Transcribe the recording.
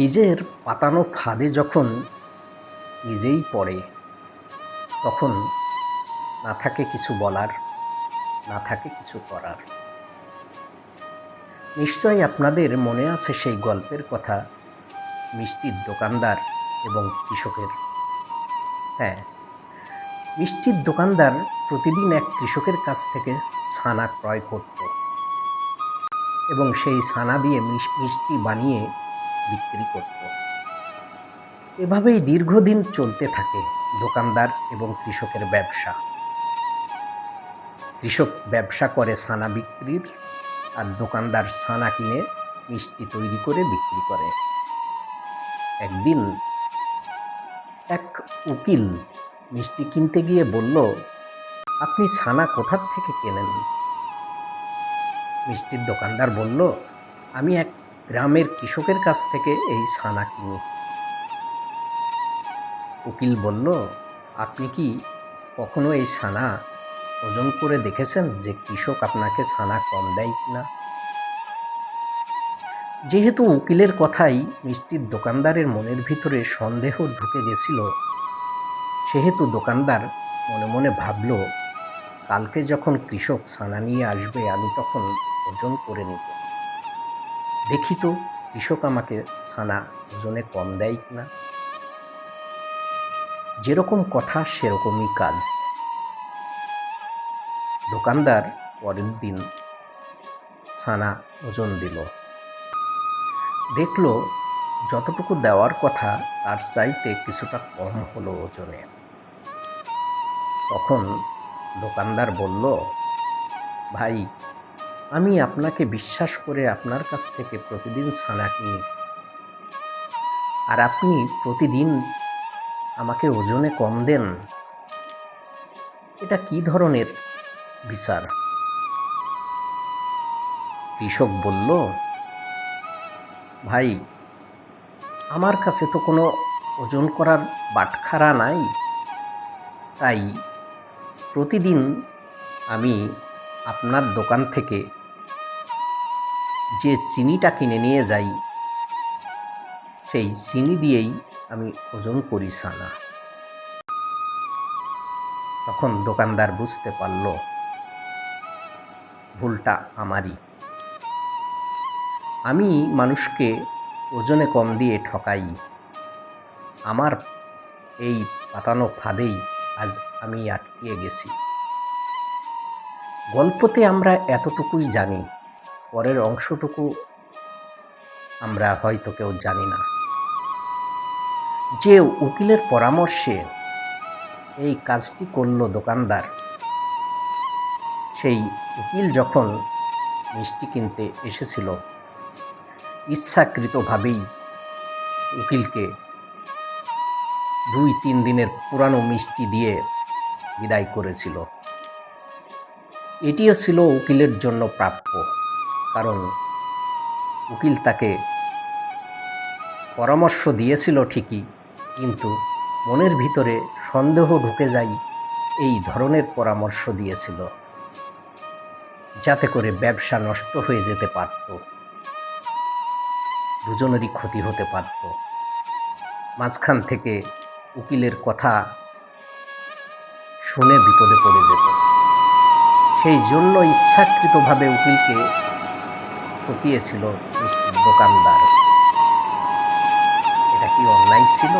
নিজের পাতানো ফাঁদে যখন নিজেই পড়ে, তখন না থাকে কিছু বলার, না থাকে কিছু করার। নিশ্চয়ই আপনাদের মনে আছে সেই গল্পের কথা, মিষ্টির দোকানদার এবং কৃষকের। হ্যাঁ মিষ্টির দোকানদার প্রতিদিন এক কৃষকের কাছ থেকে ছানা ক্রয় করত এবং সেই ছানা দিয়ে মিষ্টি বানিয়ে বিক্রি করত। এভাবেই দীর্ঘদিন চলতে থাকে দোকানদার এবং কৃষকের ব্যবসা। কৃষক ব্যবসা করে ছানা বিক্রির আর দোকানদার ছানা কিনে মিষ্টি তৈরি করে বিক্রি করে। একদিন এক উকিল মিষ্টি কিনতে গিয়ে বলল, আপনি ছানা কোথার থেকে কেনেন? মিষ্টির দোকানদার বলল, আমি এক গ্রামের কৃষকের কাছ থেকে এই ছানা কিনি। উকিল বলল, আপনি কি কখনো এই ছানা ওজন করে দেখেছেন যে কৃষক আপনাকে ছানা কম দেয় কিনা যেহেতু উকিলের কথাই মিষ্টির দোকানদারের মনের ভিতরে সন্দেহ ঢুকে গেছিল, সেহেতু দোকানদার মনে মনে ভাবল, কালকে যখন কৃষক ছানা নিয়ে আসবে, আমি তখন ওজন করে নিব। দেখি তো, কৃষক আমাকে ছানা ওজনে কম দেয় কিনা? যেরকম কথা, সেরকমই কাজ। দোকানদার পরের দিন ছানা ওজন দিল। দেখল, যতটুকু দেওয়ার কথা, তার চাইতে কিছুটা কম হলো ওজনে। তখন দোকানদার বলল, ভাই আমি আপনাকে বিশ্বাস করে আপনার কাছ থেকে প্রতিদিন ছানা কিনি। আর আপনি প্রতিদিন আমাকে ওজনে কম দেন। এটা কি ধরনের বিচার? কৃষক বলল, ভাই, আমার কাছে তো কোনো ওজন করার বাটখারা নাই। তাই প্রতিদিন আমি আপনার দোকান থেকে যে চিনিটা কিনে নিয়ে যাই, সেই চিনি দিয়েই আমি ওজন করি সানা। তখন দোকানদার বুঝতে পারল, ভুলটা আমারই। আমি মানুষকে ওজনে কম দিয়ে ঠকাই। আমার এই পাতানো ফাঁদেই আজ আমি আটকিয়ে গেছি। গল্পতে আমরা এতটুকুই জানি। পরের অংশটুকু আমরা হয়তো কেউ জানি না। যে উকিলের পরামর্শে এই কাজটি করল দোকানদার, সেই উকিল যখন মিষ্টি কিনতে এসেছিল, ইচ্ছাকৃতভাবেই উকিলকে দুই তিন দিনের পুরানো মিষ্টি দিয়ে বিদায় করেছিল। এটিও ছিল উকিলের জন্য প্রাপ্য। কারণ উকিল তাকে পরামর্শ দিয়েছিল ঠিকই, কিন্তু মনের ভিতরে সন্দেহ ঢুকে যায় এই ধরনের পরামর্শ দিয়েছিল, যাতে করে ব্যবসা নষ্ট হয়ে যেতে পারত। দুজনেরই ক্ষতি হতে পারত। মাঝখান থেকে উকিলের কথা শুনে বিপদে পড়ে যেত। সেই জন্য ইচ্ছাকৃতভাবে উকিলকে ঠকিয়েছিল দোকানদার। এটা কি অন্যায় ছিল?